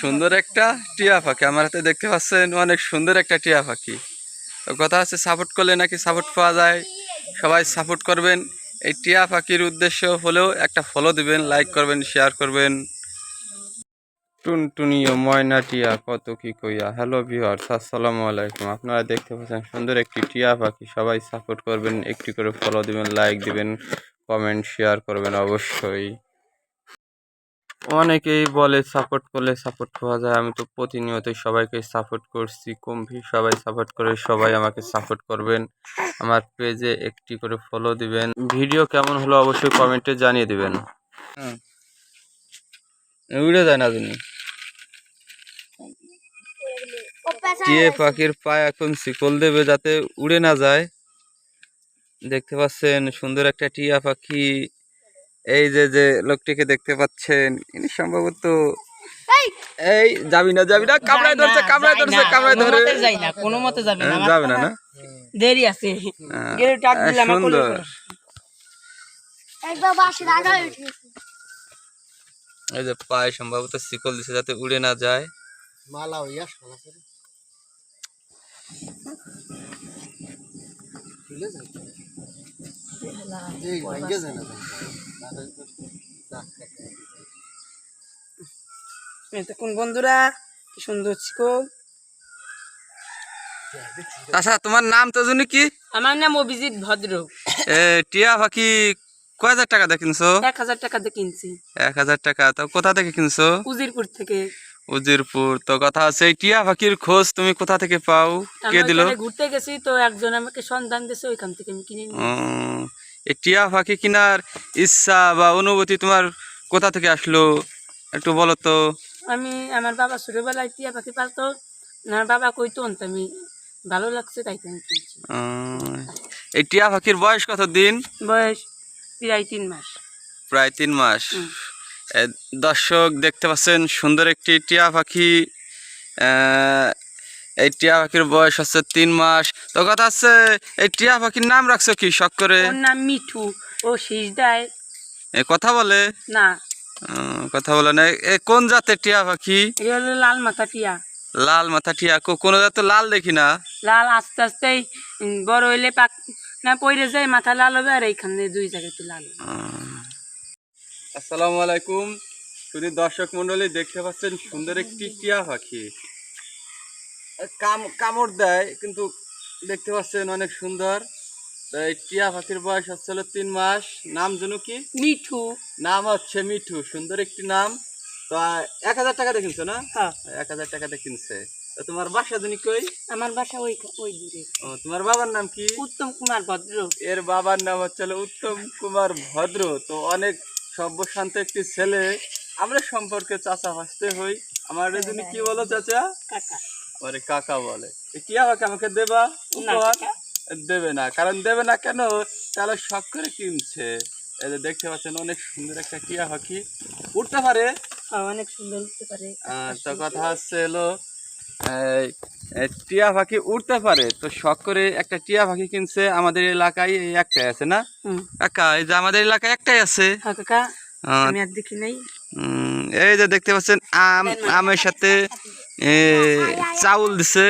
সুন্দর একটা টিয়া পাখি। আমার হাতে দেখতে পাচ্ছেন অনেক সুন্দর একটা টিয়া পাখি। কথা হচ্ছে সাপোর্ট করলে নাকি সাপোর্ট পাওয়া যায়। সবাই সাপোর্ট করবেন। এই টিয়া পাখির উদ্দেশ্য হলেও একটা ফলো দিবেন লাইক করবেন শেয়ার করবেন। টুনটুনিও ময়না টিয়া, কত কি কইয়া। হ্যালো ভিউয়ার্স আসসালামু আলাইকুম। আপনারা দেখতে পাচ্ছেন সুন্দর একটি টিয়া পাখি। সবাই সাপোর্ট করবেন, একটি করে ফলো দিবেন লাইক দিবেন কমেন্ট শেয়ার করবেন অবশ্যই। অনেকেই বলে সাপোর্ট করলে সাপোর্ট পাওয়া যায়। আমি তো প্রতিনিয়তই সবাইকে সাপোর্ট করছি। কমভি, সবাই সাপোর্ট করে, সবাই আমাকে সাপোর্ট করবেন। আমার পেজে একটি করে ফলো দিবেন। ভিডিও কেমন হলো অবশ্যই কমেন্টে জানিয়ে দিবেন। উড়ে যায় না তুমি? টিয়ে পাখির পায়ে এখন শিকল দেবে যাতে উড়ে না যায়। দেখতে পাচ্ছেন সুন্দর একটা টিয়া পাখি। এই যে যে লোকটিকে দেখতে পাচ্ছেন ইনি সম্ভবত এই! যাবি না যাবি না কামড়ায় ধরছে কামড়ায় ধরছে কামড়ায় ধরে। যাই না কোনো মতে যাবে না হ্যাঁ, যাবে না না? দেরি আছে। গেলে টাক দিলে আমার কোলে সুন্দর। একবার বাসে রাখা উঠেছে এই যে পায়ে সম্ভবত শিকল দিছে যাতে উড়ে না যায়। মালা হইয়া শোনা করে। খুলে যায় এই ভাঙ্গে যায় না। এতক্ষণ বন্ধুরা? কি সুন্দর শিকল। আচ্ছা তোমার নাম তো কি? আমার নাম অভিজিৎ ভদ্র। টিয়া পাখি কয় হাজার টাকা দিয়ে কিনছো? এক হাজার টাকা দিয়ে কিনছি। এক হাজার টাকা তো কোথা থেকে কিনছো? উজিরপুর থেকে। উজিরপুর তো কথা আছে টিয়া পাখির খোঁজ তুমি কোথা থেকে পাও? কে দিল? ঘুরতে গেছি তো একজন আমাকে সন্ধান দিয়েছে ওইখান থেকে আমি কিনে নিই এই টিয়া পাখি কেনার ইচ্ছা বা অনুভূতি তোমার কোথা থেকে আসলো? একটু বলো তো। আমি আমার বাবা ছোটবেলায় টিয়া পাখি পালতো আমার বাবা কইতো তো আমি ভালো লাগছে তাই তো আমি কিনছি। এই টিয়া পাখির বয়স কত দিন বয়স প্রায় তিন মাস। প্রায় তিন মাস। দর্শক দেখতে পাচ্ছেন সুন্দর একটি টিয়া পাখি এই টিয়া পাখির বয়স হচ্ছে তিন মাস। তো কথা হচ্ছে এই টিয়া পাখির নাম রাখছো কি শখ করে? ওর নাম মিঠু ও শীষ দেয়। এ, কথা বলে? না। কথা বলে না। এ কোন জাতের টিয়া পাখি? এটা হলো লাল মাথা টিয়া। লাল মাথা টিয়া কো- কোনো জাত লাল দেখি না? লাল আস্তে আস্তে বড় হইলে পাক না পড়ে যায় মাথা লাল হবে আর এইখানে দুই জায়গাতে লাল আসসালামু আলাইকুম। শুধু দর্শক মন্ডলী দেখতে পাচ্ছেন সুন্দর একটি টিয়া পাখি। কাম কামড় দেয় কিন্তু দেখতে পাচ্ছেন অনেক সুন্দর। এই টিয়া পাখির বয়স হচ্ছে হলো তিন মাস। নাম যেন কি? মিঠু। নাম হচ্ছে মিঠু সুন্দর একটি নাম। তো এক হাজার টাকা দিয়ে কিনছো না? হ্যাঁ। এক হাজার টাকা দিয়ে কিনছে। তোমার বাসা জানি কই? আমার বাসা ওই ওই দূরে। ও, তোমার বাবার নাম কি? উত্তম কুমার ভদ্র। এর বাবার নাম হচ্ছে উত্তম কুমার ভদ্র। তো অনেক সভ্যশান্ত একটি ছেলে। আমরা সম্পর্কে চাচা ভাসতে হই। আমার জন্য কি বলো চাচা? কাকা। আরে কাকা বলে। এ কি আমাকে আমাকে দেবা? উপহার? দেবে না কারণ দেবে না কেন? তাহলে শখ করে কিনছে। এই যে দেখতে পাচ্ছেন অনেক সুন্দর একটা টিয়া পাখি উঠতে পারে? হ্যাঁ, অনেক সুন্দর হতে পারে। তো কথা হচ্ছে হলো এই, এই টিয়া পাখি উঠতে পারে। তো শখ করে একটা টিয়া পাখি কিনছে আমাদের এলাকায় এই একটাই আছে না। কাকা এই যে আমাদের এলাকায় একটাই আছে। হ্যাঁ কাকা। আমি আর দেখি নাই। উম, এই যে দেখতে পাচ্ছেন আম আমের সাথে চাউল দিছে।